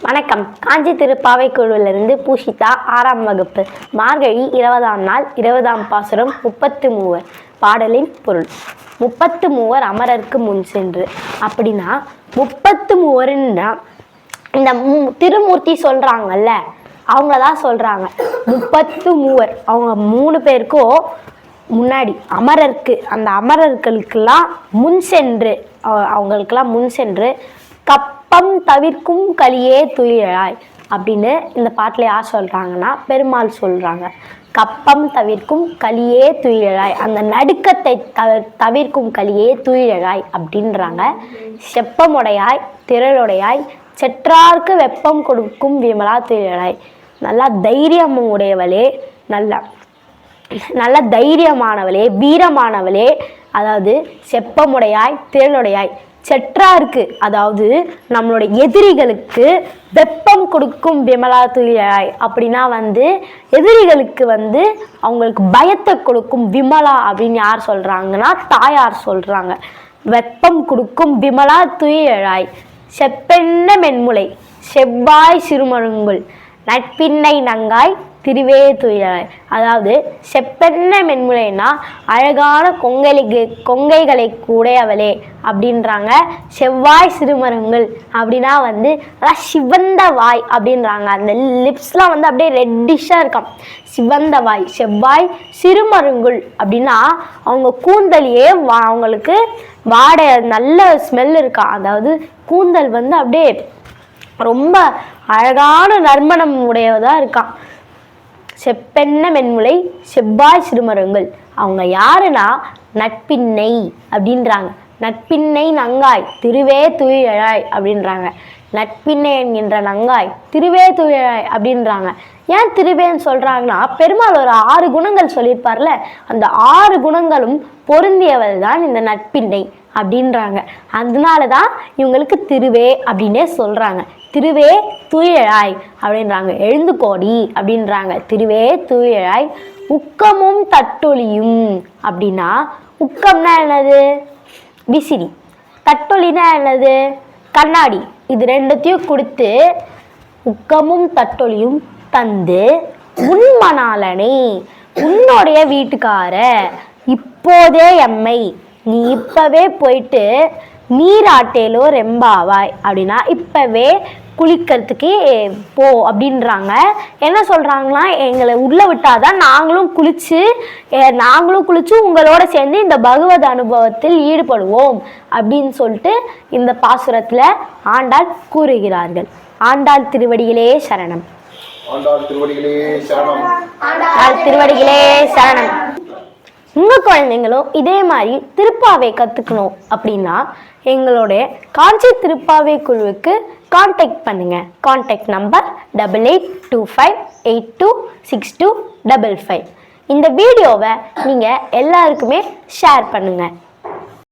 வணக்கம். காஞ்சி திருப்பாவை குழுவிலிருந்து பூஷிதா ஆறாம் வகுப்பு. மார்கழி இருபதாம் நாள் இருபதாம் பாசுரம் முப்பத்து மூவர் பாடலின் பொருள். முப்பத்து மூவர் அமரருக்கு முன் சென்று. அப்படின்னா முப்பத்து மூவருன்னா இந்த மு- திருமூர்த்தி சொல்கிறாங்கல்ல அவங்க தான் சொல்கிறாங்க முப்பத்து மூவர் அவங்க மூணு பேருக்கும் முன்னாடி அமரருக்கு அந்த அமரர்களுக்கெல்லாம் முன் சென்று அவங்களுக்கெல்லாம் முன் சென்று கப்பம் தவிர்க்கும் கலியே துயிலாய் அப்படின்னு இந்த பாட்டில் யார் சொல்கிறாங்கன்னா பெருமாள் சொல்கிறாங்க கப்பம் தவிர்க்கும் கலியே துயிலாய் அந்த நடுக்கத்தை தவிர தவிர்க்கும் கலியே துயிலாய் அப்படின்றாங்க. செப்பமுடையாய் திரளுடையாய் செற்றார்க்கு வெப்பம் கொடுக்கும் விமலா துயிலாய். நல்லா தைரியம் உடையவளே நல்லா நல்ல தைரியமானவளே வீரமானவளே அதாவது செப்பமுடையாய் செற்றாருக்கு அதாவது நம்மளுடைய எதிரிகளுக்கு வெப்பம் கொடுக்கும் விமலா துயிலாய் அப்படின்னா வந்து எதிரிகளுக்கு வந்து அவங்களுக்கு பயத்தை கொடுக்கும் விமலா அப்படின்னு யார் சொல்கிறாங்கன்னா தாயார் சொல்கிறாங்க வெப்பம் கொடுக்கும் விமலா துயிலாய் செப்பென்ன மென்முலை. செவ்வாய் சிறுமருங்குல் நட்பின்னை நங்காய். திருவே துயிலாய் அதாவது செப்பென்ன மென்முலைனா அழகான கொங்கைக்கு கொங்கைகளை கூடையவளே அப்படின்றாங்க. செவ்வாய் சிறுமரங்கள் அப்படின்னா வந்து அதான் சிவந்த வாய் அப்படின்றாங்க. அந்த லிப்ஸ்லாம் வந்து அப்படியே ரெட்டிஷாக இருக்கும். சிவந்த வாய் செவ்வாய் சிறுமருங்குள் அப்படின்னா அவங்க கூந்தலியே வா அவங்களுக்கு வாடை நல்ல ஸ்மெல் இருக்கா. அதாவது கூந்தல் வந்து அப்படியே ரொம்ப அழகான நறுமணம் உடையதாக இருக்கான் செப்பென்ன மென்முலை செவ்வாய் சிறுமருங்கள். அவங்க யாருன்னா? நட்பின்னை அப்படின்றாங்க. நட்பின்னை நங்காய் திருவே துயிழாய் அப்படின்றாங்க. நட்பின்னை என்கின்ற நங்காய் திருவே துயிழாய் அப்படின்றாங்க. ஏன் திருவேன்னு சொல்கிறாங்கன்னா பெருமாள் ஒரு ஆறு குணங்கள் சொல்லியிருப்பார்ல அந்த ஆறு குணங்களும் பொருந்தியவள் தான் இந்த நட்பின்னை அப்படின்றாங்க. அதனால தான் இவங்களுக்கு திருவே அப்படின்னே சொல்கிறாங்க திருவே துயிழாய் அப்படின்றாங்க. எழுந்துக்கோடி அப்படின்றாங்க. திருவே துயிழாய் உக்கமும் தட்டொலியும் அப்படின்னா உக்கம்னா என்னது? விசிறி. தட்டொலினா என்னது? கண்ணாடி. இது ரெண்டுத்தையும் கொடுத்து உக்கமும் தட்டொலியும் தந்து உன்மணாலனே உன்னுடைய வீட்டுக்கார இப்போதே எம்மை. நீ இப்போவே போயிட்டு நீராட்டேலோ ரெம்பாவாய் அப்படின்னா இப்போவே குளிக்கிறதுக்கு போ அப்படின்றாங்க. என்ன சொல்றாங்கன்னா எங்களை உள்ள விட்டாதான் நாங்களும் குளிச்சு அஹ், நாங்களும் குளிச்சு உங்களோட சேர்ந்து இந்த பகவத் அனுபவத்தில் ஈடுபடுவோம் அப்படின்னு சொல்லிட்டு இந்த பாசுரத்துல ஆண்டாள் கூறுகிறார்கள். ஆண்டாள் திருவடிகளே சரணம். ஆண்டாள் திருவடிகளே சரணம். ஆண்டாள் திருவடிகளே சரணம். உங்க குழந்தைங்களும் இதே மாதிரி திருப்பாவை கத்துக்கணும் அப்படின்னா எங்களுடைய காஞ்சி திருப்பாவை குழுவுக்கு காண்டாக்ட் பண்ணுங்கள் contact number double eight two five eight two six two double five இந்த வீடியோவை நீங்கள் எல்லாருக்குமே ஷேர் பண்ணுங்கள்